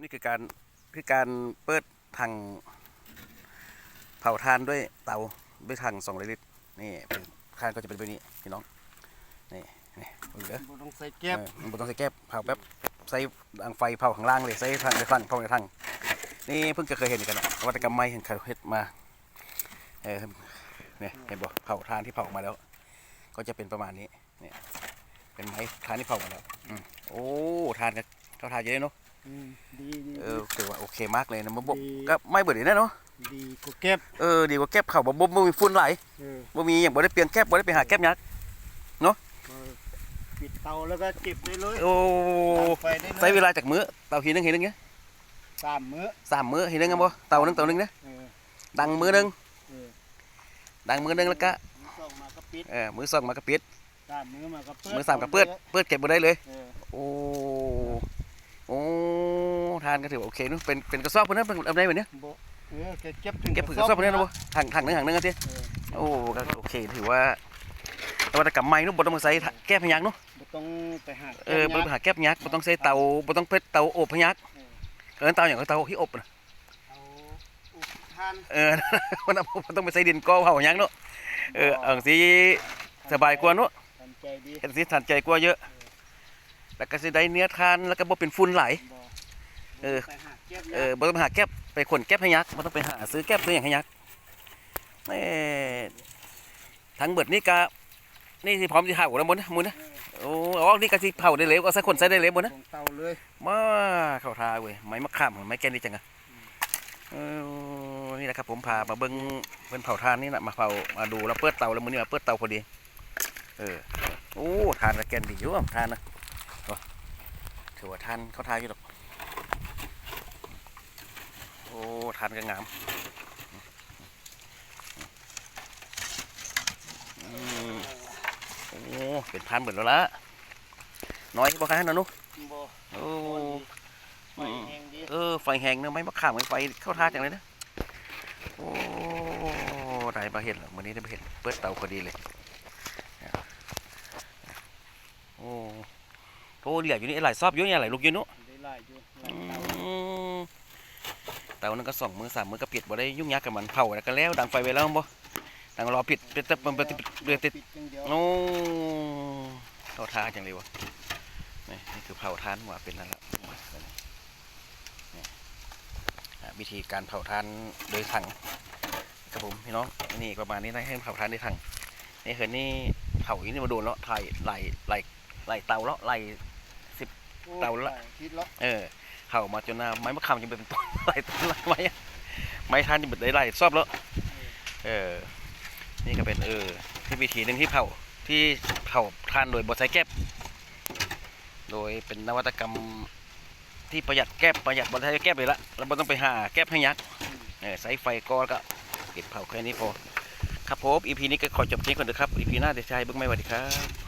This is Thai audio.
นี่คือการคือการเปิดถังเผาทานด้วยเตาด้วยถังสองลิตรนี่เป็นทานก็จะเป็นแบบนี้พี่น้องนี่นี่ดูเด้อบ่ต้องใส่แก๊บเออมันบ่ต้องใส่แก๊บเผาแบบใส่ดังไฟเผาข้างล่างเลยใส่ทางในฝั่งเผาในทางนี่เพิ่งจะเคยเห็นกันเนาะนวัตกรรมใหม่เห็นเขาเฮ็ดมาเออเนี่ยเห็นบ่เผาทานที่เผาออกมาแล้ว ก็จะเป็นประมาณนี้เนี่ยเป็นไม้ทานที่เผาออกมาแล้วอืมโอ้ทานกันเขาทานเยอะเนาะ อืมดีดีเออถือว่าโอเคมากเลยนะมันบ่ดีก็ไม่เบิดเลยนะเนาะดีกว่าแก๊บเออดีกว่าแก๊บเข่าบ่บ่บ่มีฝุ่นไหลเออบ่มีอย่างบ่ได้เปลี่ยนแก๊บบ่ได้ไปหาแก๊บยักษ์ก็ปิดเตาแล้วก็เก็บได้เลยโอ้ดับไฟได้เลยใช้เวลาจากมื้อเตาทีนึงทีนึงเนี้ยสามมื้อสามมื้อทีนึงกันบ่เตานึงเตานึงเนี้ยเออดังมื้อนึงเออดังมื้อนึงแล้วก็มื้อสองมาก็ปิดเออมื้อสองมาก็ปิดสามมื้อมาก็เปิดมื้อสามก็เปิดเปิดเก็บบ่ได้เลยเออโอ้โอ้ทานก็ถือว่าโอเคเนาะเป็นเป็นกระสอบเพิ่นนะเป็นเอาได้แบบเนี้ยบ่เออเก็บเก็บถึงเก็บผืนกระสอบเพิ่นนะบ่ถังถังนึงถังนึงอะติเออโอ้ก็โอเคถือว่าแต่ว่าแต่กำไม้เนาะบ่ต้องมาใส่แก้พยักเนาะบ่ต้องไปหาเออบ่ต้องหาแก้พยักบ่ต้องใส่เตาบ่ต้องเพชรเตาอบพยักเออเตาอย่างก็เตาที่อบนะเอาอุปทานเออมันเอามันต้องไปใส่ดินก่อเผาอย่างเนาะเออเอาสิสบายกว่าเนาะทำใจดีเอ็นสิทันใจกว่าเยอะ แล้วก็สิได้เนื้อทานแล้วก็บ่เป็นฝุ่นไหลบ่ เออ ไปหาแก๊บเออบ่ต้องไปหาแก๊บไปขนแก๊บให้ยักษ์บ่ต้องไปหาซื้อแก๊บซื้อหยังให้ยักษ์เอ้ทั้งเบิดนี่ก็นี่สิพร้อมสิเผาแล้วหมดนะหมื้อนะโอ้อ๋อนี่ก็สิเผาได้เลยก็ใส่คนใส่ได้เลยหมดนะลงเตาเลยมาเข้าทาเว้ยไม้มะขามไม้แกนนี่จังอะเออนี่แหละครับผมพามาเบิ้งเพิ่นเผาทานนี่นะมาเผามาดูแล้วเปิดเตาแล้วมื้อนี้มาเปิดเตาพอดี เออโอ้ทานกับแกนดีอยู่อะทานนะโอ้ถือว่าทานเขาทานอยู่หรอกโอ้ทานก็งามอืมโอ้เป็นทานเบิดแล้วละน้อยบ่คะนะนุบ่โอ้ไฟแห้งดีเออไฟแหงเนอะไม่มะขามไฟเข้าท่าจังเลยนะโอ้ได้มาเห็นแล้ววันนี้ได้มาเห็นเปิดเตาพอดีเลยโอ้โหเหลี่ยอยู่นี่หลายซอบอยู่เนี่ยหลายลูกอยู่เนาะได้หลายอยู่ หลาอืยเตามเตานั่นก็สองมือสามมือก็ปิดบ่ได้ยุ่งยากกับมันเผาแล้วก็แล้วดังไฟไปแล้วบ่ดังรอปิดเปิดแต่มันปิดเดือดติดปิดอย่างเดียวโอ้เข้าท่าจังเลยวะนี่นี่คือเผาทานว่าเป็นนั่นแหละวิธีการเผาทานโดยถังครับผมพี่น้องนี่ประมาณนี้นะให้เผาทานด้วยถังนี่เห็นนี่เผาอย่างนี้มาโดนแล้วถ่ายไหลไหลไหลเตาแล้วไหลโอ้เตาละหยทิศละเออ เผามาจนหน้าไม้มะขามจะเป็นต้นไหลต้นไหลไม้ไม้ท่านจะเป็นไหลๆซอบแล้ว เออ นี่ก็เป็นเออ ที่วิธีหนึ่งที่เผาที่เผาท่านโดยบดใช้แก๊บโดยเป็นนวัตกรรมที่ประหยัดแก๊บประหยัดบดใช้แก๊บเลยละแล้วไม่ต้องไปหาแก๊บให้ยักษ์เออใช้ไฟก็แล้วก็ปิดเผาแค่นี้พอครับผมอีพีนี้ก็ขอจบที่ก่อนเถอะครับอีพีหน้าเดี๋ยวจะให้เบิ้งไม่ไหวดีครับ